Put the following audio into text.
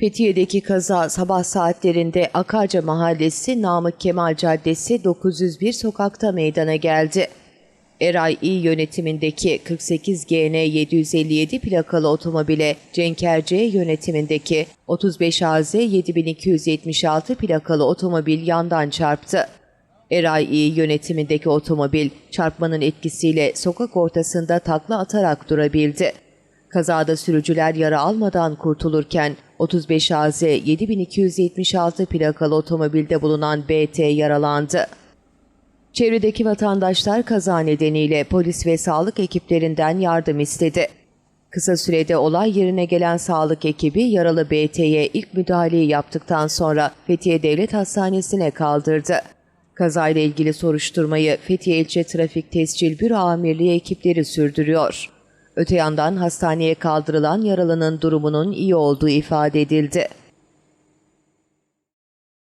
Fethiye'deki kaza sabah saatlerinde Akarca Mahallesi Namık Kemal Caddesi 901 sokakta meydana geldi. Eray İ yönetimindeki 48 GN 757 plakalı otomobile Cenker C yönetimindeki 35 AZ 7276 plakalı otomobil yandan çarptı. Eray İ yönetimindeki otomobil çarpmanın etkisiyle sokak ortasında takla atarak durabildi. Kazada sürücüler yara almadan kurtulurken 35 AZ 7276 plakalı otomobilde bulunan BT yaralandı. Çevredeki vatandaşlar kaza nedeniyle polis ve sağlık ekiplerinden yardım istedi. Kısa sürede olay yerine gelen sağlık ekibi yaralı BT'ye ilk müdahaleyi yaptıktan sonra Fethiye Devlet Hastanesi'ne kaldırdı. Kazayla ilgili soruşturmayı Fethiye İlçe Trafik Tescil Büro Amirliği ekipleri sürdürüyor. Öte yandan hastaneye kaldırılan yaralının durumunun iyi olduğu ifade edildi.